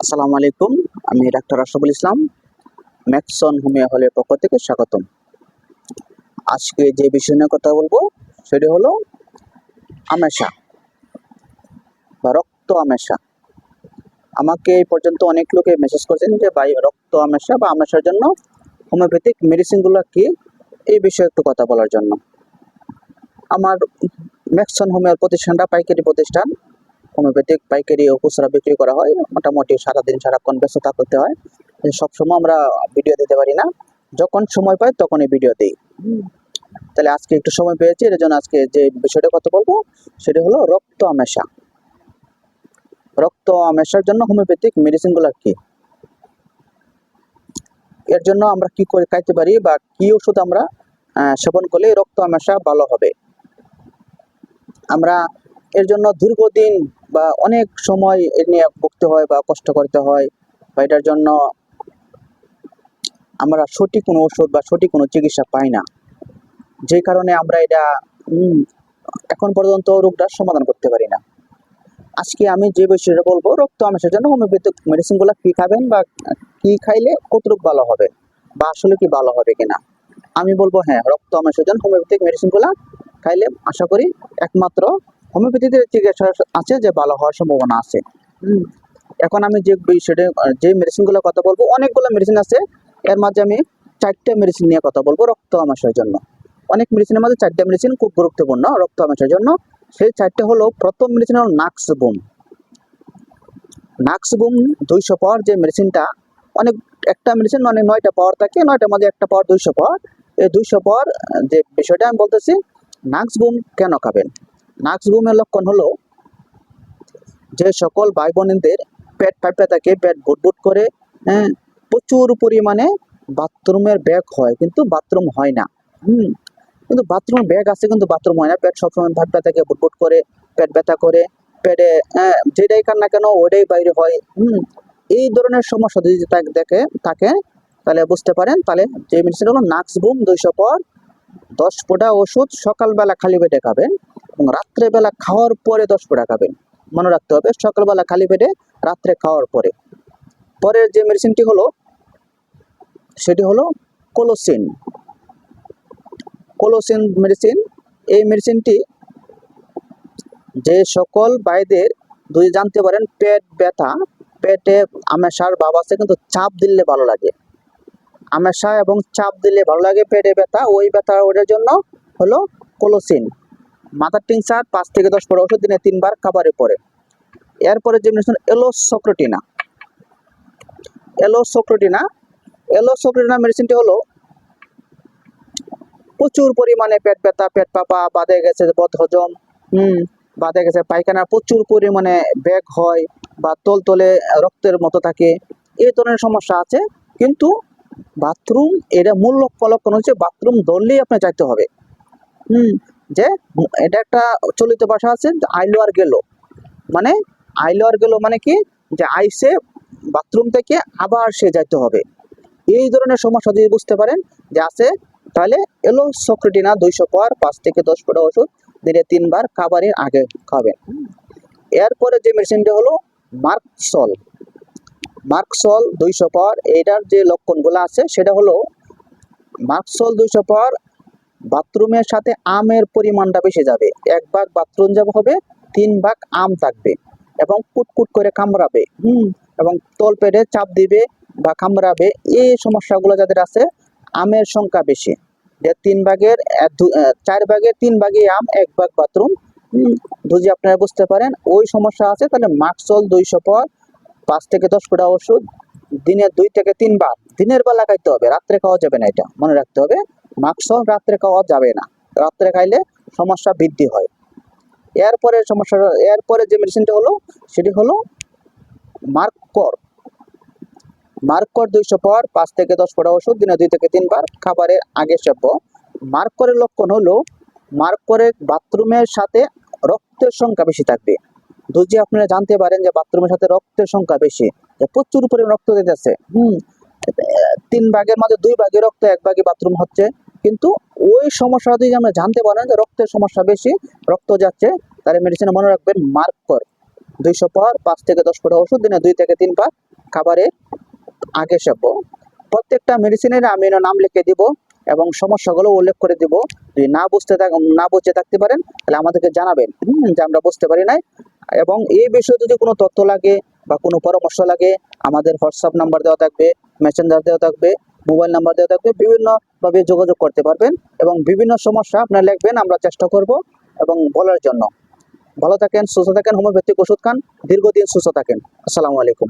আসসালামু আলাইকুম, আমি doctor Ashraful Islam, Maxon homeo হলের পক্ষ থেকে স্বাগতম। আজকে যে বিষয় নিয়ে কথা বলব, সেটি হলো আমেশা বা রক্ত আমেশা। আমাকে এই পর্যন্ত অনেক লোকে মেসেজ করেছেন যে, ভাই, রক্ত আমেশা বা আমেশার জন্য হোমিওপ্যাথিক মেডিসিনগুলো কি? এই বিষয়ে একটু কথা বলার জন্য। আমার ম্যাক্সন হোমিওর প্রতিষ্ঠানটা পাইকারি প্রতিষ্ঠান। হোমিওপ্যাথিক পাইকারি ও খুচরা বিক্রি করা হয়। মোটামুটি সারাদিন সারাক্ষণ ব্যস্ততা করতে হয়। সবসময় আমরা ভিডিও দিতে পারি না। যখন সময় পাই তখনই ভিডিও দিই। তাহলে আজকে একটু সময় পেয়েছি, এর জন্য আজকে যে বিষয়টা কথা বলব, সেটা হলো রক্ত আমেশা। রক্ত আমেশার জন্য হোমিওপ্যাথিক মেডিসিনগুলো কি? এর জন্য আমরা কি করে খাইতে পারি বা কি ওষুধ আমরা সেবন করলে রক্ত আমেশা ভালো হবে? আমরা এর জন্য দীর্ঘদিন বা অনেক সময় এ নিয়ে ভুগতে হয় বা কষ্ট করতে হয় বা এটার জন্য আমরা সঠিক কোনো ওষুধ বা সঠিক কোনো চিকিৎসা পাই না। যে কারণে আমরা এটা এখন পর্যন্ত রোগটার সমাধান করতে পারি না। আজকে আমি যে বিষয়টা বলব, রক্ত আমেশার জন্য হোমিওপ্যাথিক মেডিসিনগুলো কি খাবেন বা কি খাইলে কতটুকু ভালো হবে বা আসলে কি ভালো হবে কিনা? আমি বলব হ্যাঁ রক্ত আমেশার জন্য হোমিওপ্যাথিক মেডিসিনগুলো খাইলে আশা করি একমাত্র হোমিওপ্যাথিতে চিকিৎসা আছে যে ভালো হওয়ার সম্ভাবনা আছে। এখন আমি যে বিষয়টা যে মেডিসিনগুলো কথা বলব অনেকগুলো মেডিসিন আছে। এর মাঝে আমি চারটে মেডিসিন নিয়ে কথা বলব রক্ত আমাশার জন্য। অনেক মেডিসিনের মধ্যে চারটে মেডিসিন খুব গুরুত্বপূর্ণ রক্ত আমাশার জন্য। সেই চারটে হলো প্রথম মেডিসিন হলো নাক্স বুম নাক্স বুম দুইশো পাওয়ার যে মেডিসিনটা অনেক একটা মেডিসিন মানে নয়টা পাওয়ার থাকে নয়টার মধ্যে একটা পাওয়ার দুইশো পাওয়ার। এই দুইশো পাওয়ার যে বিষয়টা আমি বলতেছি নাক্স বুম কেন খাবেন? নাক্স বুমের লক্ষণ হলো যে সকল ভাই বোনদের পেট ফাইপে থাকে পেট বুটবুট করে হ্যাঁ প্রচুর পরিমাণে বাথরুমের ব্যাগ হয় কিন্তু বাথরুম হয় না। হুম কিন্তু বাথরুমের ব্যাগ আছে কিন্তু বাথরুম হয় না। পেট সবসময় ফাইপে থাকে বুটবুট করে পেট ব্যথা করে পেটে হ্যাঁ, যেটাই কান না কেন ওটাই বাইরে হয়। হুম এই ধরনের সমস্যা যদি দেখে থাকে তাহলে বুঝতে পারেন তাহলে যে মেডিসিন হলো নাক্স বুম দুইশো পর দশ ফোঁটা ওষুধ সকালবেলা খালি পেটে খাবেন এবং রাত্রেবেলা খাওয়ার পরে দশ ফোঁটা খাবেন। মনে রাখতে হবে, সকালবেলা খালি পেটে, রাত্রে খাওয়ার পরে। পরের যে মেডিসিনটি হলো, সেটি হলো কোলোসিন। কোলোসিন মেডিসিন এই মেডিসিনটি যে সকল বাইদের যদি জানতে পারেন, পেট ব্যথা, পেটে আমেশার আছে, কিন্তু চাপ দিলে ভালো লাগে। আমেশা এবং চাপ দিলে ভালো লাগে পেটে ব্যথা, ওই ব্যথা ওটার জন্য হলো কোলোসিন। মাথার টিংসার পাঁচ থেকে দশ পরে ওষুধ দিনে তিনবার খাবারের পরে এরপরে যে মেডিসিন এলো সক্রোটিনা এলো সক্রোটিনা এলো সক্রোটিনা মেডিসিনটি হলো প্রচুর পরিমাণে পেট ব্যথা, পেট পাপা বাদে গেছে বদ হজম, হুম বাদে গেছে পায়খানা, প্রচুর পরিমাণে ব্যাগ হয় বা তল তলে রক্তের মতো থাকে। এই ধরনের সমস্যা আছে, কিন্তু বাথরুম, এটা মূল লক্ষ্য লক্ষণ হচ্ছে বাথরুম ধরলেই আপনার যাইতে হবে। হুম, যে এটা একটা চলিত ভাষা আছে আইলো আর গেল। মানে আইলো আর গেল মানে কি? যে আইসে বাথরুম থেকে আবার সে যাইতে হবে। এই ধরনের সমস্যা যদি বুঝতে পারেন, যে আছে, তাহলে এলো সক্রেটিনা দুইশো পর, পাঁচ থেকে দশ ফোঁটা ওষুধ, দিনে তিনবার খাবারের আগে খাবেন। এরপরে যে মেডিসিনটা হলো মার্কসল। মার্কসল দুইশো পর, এইটার যে লক্ষণগুলো আছে, সেটা হলো মার্কসল দুইশো পর, বাথরুমের সাথে আমের পরিমাণটা বেশি যাবে। এক ভাগ বাথরুম যাব হবে, তিন ভাগ আম থাকবে এবং কুটকুট করে কামড়াবে। হুম, এবং তল পেটে চাপ দিবে বা কামড়াবে। এই সমস্যাগুলো যাদের আছে, আমের সংখ্যা বেশি। যে তিন ভাগের চার ভাগের তিন ভাগে আম, এক ভাগ বাথরুম। যদি আপনারা বুঝতে পারেন, ওই সমস্যা আছে, তাহলে মাক্সল দুইশো পর পাঁচ থেকে দশ ফোঁটা ওষুধ, দিনে দুই থেকে তিনবার। দিনের বেলা খাইতে হবে, রাত্রে খাওয়া যাবে না এটা। মনে রাখতে হবে মাক্সল রাত্রে খাওয়া যাবে না। রাত্রে খাইলে সমস্যা বৃদ্ধি হয়। এরপরে সমস্যা এরপরে যে মেডিসিনটা হলো, সেটি হলো মার্কর। মার্কর দুইশো পর পাঁচ থেকে দশ ফোঁটা ওষুধ, দিনে দুই থেকে তিনবার খাবারের আগে সেব্য মার্করের লক্ষণ হলো, মার্করের বাথরুমের সাথে রক্তের সংখ্যা বেশি থাকবে। যদি আপনারা জানতে পারেন যে বাথরুমের সাথে রক্তের সংখ্যা বেশি। প্রচুর পরিমাণ রক্ত দিতেছে। হুম, তিন ভাগের মধ্যে দুই ভাগে রক্ত, এক ভাগে বাথরুম হচ্ছে। কিন্তু ওই সমস্যা যদি আমরা জানতে পারেন যে রক্তের সমস্যা বেশি, রক্ত যাচ্ছে, তাহলে মেডিসিনে মনে রাখবেন মার্কর দুইশো পর পাঁচ থেকে দশ ফোঁটা ওষুধ, দিনে দুই থেকে তিন পার খাবারের আগে সেবো। প্রত্যেকটা মেডিসিনের আমি নাম লিখে দিব এবং সমস্যাগুলো উল্লেখ করে দিব। যদি না বুঝতে না বুঝে থাকতে পারেন, তাহলে আমাদেরকে জানাবেন। যে আমরা বুঝতে পারি নাই। এবং এই বিষয়ে যদি কোনো তথ্য লাগে বা কোনো পরামর্শ লাগে, আমাদের হোয়াটসঅ্যাপ নাম্বার দেওয়া থাকবে মেসেঞ্জার দেওয়া থাকবে মোবাইল নাম্বার দেওয়া থাকবে, বিভিন্নভাবে যোগাযোগ করতে পারবেন এবং বিভিন্ন সমস্যা আপনার লিখবেন আমরা চেষ্টা করব এবং বলার জন্য। ভালো থাকেন, সুস্থ থাকেন, হোমিওপ্যাথিক ওষুধ খান, দীর্ঘদিন সুস্থ থাকেন। আসসালামু আলাইকুম।